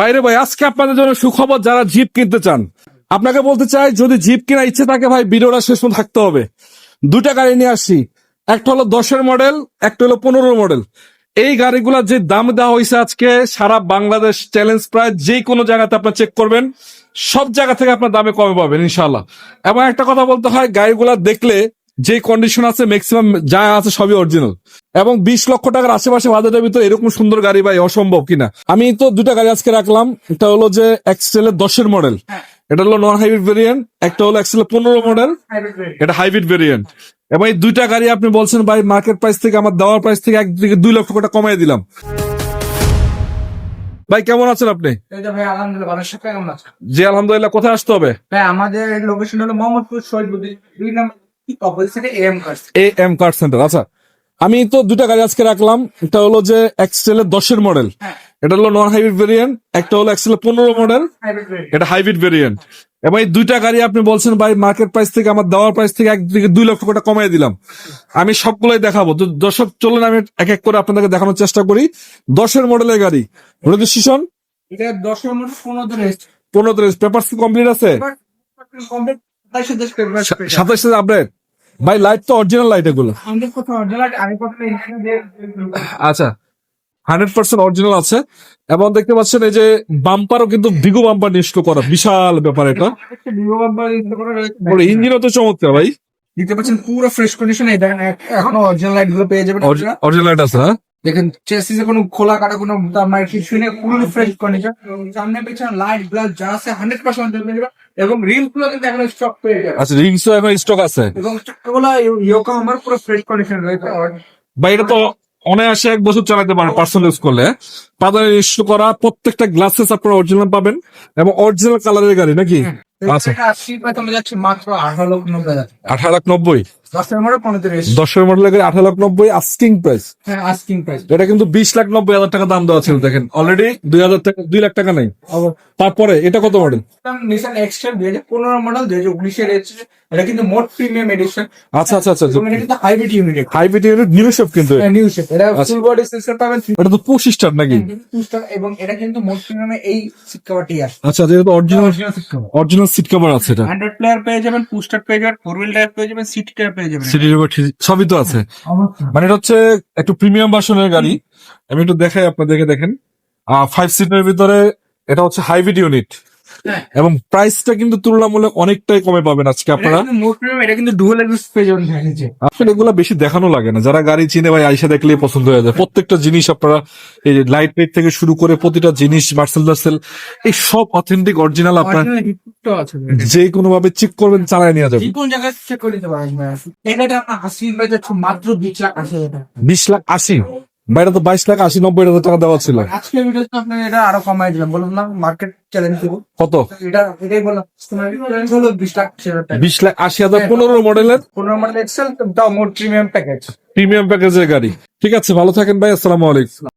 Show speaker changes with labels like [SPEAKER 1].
[SPEAKER 1] বাইরে ভাই, আজকে আপনাদের জন্য সুখবর যারা জিপ কিনতে চান, আপনাকে বলতে চাই, যদি জিপ কেনার ইচ্ছে থাকে ভাই, ভিডিওটা শেষ থাকতে হবে। দুটা গাড়ি নিয়ে আসছি। একটা হলো দশের মডেল, একটা হলো পনেরো মডেল। এই গাড়িগুলোর যে দাম দেওয়া হয়েছে আজকে, সারা বাংলাদেশ চ্যালেঞ্জ প্রায় যে কোনো জায়গাতে আপনার চেক করবেন। সব জায়গা থেকে আপনার দামে কমে পাবেন ইনশাল্লাহ এবং একটা কথা বলতে হয়, গাড়িগুলা দেখলে যে কন্ডিশন আছে ম্যাক্সিমাম যা আছে সবই অরিজিনাল এবং বিশ লক্ষ টাকার আশেপাশে বাজেটের ভিতরে এরকম সুন্দর গাড়ি ভাই অসম্ভব কিনা। আমি তো দুটা গাড়ি আজকে রাখলাম এটা হলো যে এক্সেল এর দশের মডেল এটা হলো নন হাইব্রিড ভেরিয়েন্ট একটা হলো এক্সেল পনেরো মডেল এটা হাইব্রিড ভেরিয়েন্ট এবং এই দুইটা গাড়ি আপনি বলছেন ভাই মার্কেট প্রাইস থেকে আমার দেওয়ার প্রাইস থেকে এক থেকে দুই লক্ষ টাকা কমাই দিলাম। ভাই কেমন আছেন আপনি? জি আলহামদুলিল্লাহ কোথায় আসতে হবে?
[SPEAKER 2] ভাই আমাদের লোকেশন হলো মোহাম্মদপুর শহীদবুদ্দি দুই নম্বর
[SPEAKER 1] এ এম কার্ড সেন্টার আচ্ছা। আমি তো দুটা গাড়ি আজকে রাখলাম একটা হলো যে এক্সেল এর দশের মডেল
[SPEAKER 2] হ্যাঁ।
[SPEAKER 1] এটা হলো নন হাইব্রিড ভেরিয়েন্ট একটা হলো এক্সেল পনেরো মডেল এটা হাইব্রিড ভেরিয়েন্ট এবং এই দুইটা গাড়ি আপনি বলছেন ভাই মার্কেট প্রাইস থেকে আমার দেওয়ার প্রাইস থেকে এক থেকে দুই লক্ষ টাকা কমাই দিলাম। আমি সবগুলোই দেখাবো। তো দর্শক চলুন আমি এক এক করে আপনাদেরকে দেখানোর চেষ্টা করি। দশের মডেলের গাড়ি রেজিস্ট্রেশন
[SPEAKER 2] এটা দশ নম্বর পনেরো
[SPEAKER 1] পনেরো পেপার কমপ্লিট আছে?
[SPEAKER 2] কমপ্লিট
[SPEAKER 1] সাতাশ সাথে আপডেট ভাই লাইট তো অরিজিনাল লাইট এগুলো। আচ্ছা হান্ড্রেড পার্সেন্ট অরিজিনাল আছে। এবং দেখতে পাচ্ছেন এই যে বাম্পারও কিন্তু ভিগো বাম্পার নিষ্ঠ করা বিশাল ব্যাপার এটা। ইঞ্জিনও তো চমৎকার ভাই।
[SPEAKER 2] দেখতে পাচ্ছেন পুরো ফ্রেশ কন্ডিশন এই দেখেন এখনও অরিজিনাল লাইটগুলো পেয়ে যাবেন।
[SPEAKER 1] অরিজিনাল লাইট আছে হ্যাঁ?
[SPEAKER 2] দেখেন চেসিস কোনো খোলা কাটা কোনো আমার কিছু নেই পুরো ফ্রেশ কন্ডিশন সামনে পেছনে লাইট গ্লাস যা আছে হান্ড্রেড পার্সেন্ট এবং রিলসগুলো কিন্তু এখন স্টক পেয়ে যাবে।
[SPEAKER 1] আচ্ছা রিলস এখন স্টক আছে।
[SPEAKER 2] এবং চাকাগুলো ইয়োকা আমার পুরো ফ্রেশ কন্ডিশন রয়েছে
[SPEAKER 1] ভাই এটা তো অনায়াসে এক বছর চালাতে পারেন পার্সোনাল ইউজ করলে। পাদারে ইস্যু করা প্রত্যেকটা গ্লাসেস আপনারা অরিজিনাল পাবেন এবং অরিজিনাল কালারের গাড়ি নাকি? আচ্ছা।
[SPEAKER 2] আশি যাচ্ছে মাত্র আঠারো লক্ষ নব্বই
[SPEAKER 1] আঠারো লাখ নব্বই।
[SPEAKER 2] দশের মধ্যে পনেরো
[SPEAKER 1] দশের মডেলের গাড়ি আঠারো লাখ নব্বই আস্কিং প্রাইস
[SPEAKER 2] হ্যাঁ আস্কিং প্রাইস
[SPEAKER 1] এটা কিন্তু বিশ লাখ নব্বই হাজার টাকা দাম দেওয়া ছিল দেখেন। অলরেডি দুই হাজার টাকা দুই লাখ টাকা নেই। তারপরে এটা কত মডেল
[SPEAKER 2] নিশান এক্সট্রা দুই হাজার পনেরো মডেল দুই হাজার উনিশের এটা কিন্তু মোট প্রিমিয়াম এডিশন
[SPEAKER 1] আচ্ছা আচ্ছা আচ্ছা।
[SPEAKER 2] এটা কিন্তু hybrid unit
[SPEAKER 1] hybrid unit new shape কিন্তু
[SPEAKER 2] নিউ শেপ এটা। ফুল বডি সেন্সর পাবেন।
[SPEAKER 1] এটা তো পুশ স্টার নাকি?
[SPEAKER 2] এবং এটা কিন্তু মোট প্রিমিয়ামে এই সিট কভারটি আসে
[SPEAKER 1] আচ্ছা যেহেতু original
[SPEAKER 2] original
[SPEAKER 1] original seat cover আছে এটা।
[SPEAKER 2] হান্ড্রেড প্লেয়ার পেয়ে যাবেন পুস্টার পেয়ে যাবেন ফোর হুইল ড্রাইভ পেয়ে যাবেন সিটি টায়ার পেয়ে
[SPEAKER 1] সিটি সবই তো আছে। মানে এটা হচ্ছে একটু প্রিমিয়াম ভার্সনের গাড়ি। আমি একটু দেখাই আপনাদেরকে দেখেন। ফাইভ সিটের ভিতরে এটা হচ্ছে হাইব্রিড ইউনিট
[SPEAKER 2] হ্যাঁ।
[SPEAKER 1] এবং প্রাইসটা কিন্তু তুলনামূলক অনেকটাই কমে পাবেন আজকে আপনারা।
[SPEAKER 2] এটা কিন্তু ডুয়েল নিচে
[SPEAKER 1] আসলে এগুলো বেশি দেখানো লাগে না। যারা গাড়ি চিনে ভাই আইসা দেখলেই পছন্দ হয়ে যায়। প্রত্যেকটা জিনিস আপনারা এই লাইট ওয়েট থেকে শুরু করে প্রতিটা জিনিস মার্সেল টার্সেল এই সব অথেন্টিক অরিজিনাল আপনার যে কোনো ভাবে চেক করবেন চালায় নিয়ে যাবেন।
[SPEAKER 2] কোন জায়গায় চেক করে এটা আপনার মাত্র বিশ লাখ আশি
[SPEAKER 1] বিশ লাখ আশি। বাইরে তো বাইশ লাখ আশি নব্বই হাজার টাকা দেওয়া ছিল।
[SPEAKER 2] আজকে ভিডিওতে আপনার এটা আরও কমাই দিলাম। বললাম না মার্কেট চ্যালেঞ্জ দিব।
[SPEAKER 1] কত?
[SPEAKER 2] এটা এটাই বললাম চ্যালেঞ্জ হলো বিশ লাখ
[SPEAKER 1] বিশ লাখ আশি হাজার পনেরো মডেলের
[SPEAKER 2] পনেরো মডেল এক্সেল তাও মোট প্রিমিয়াম প্যাকেজ
[SPEAKER 1] প্রিমিয়াম প্যাকেজের গাড়ি। ঠিক আছে ভালো থাকেন ভাই আসসালামু আলাইকুম।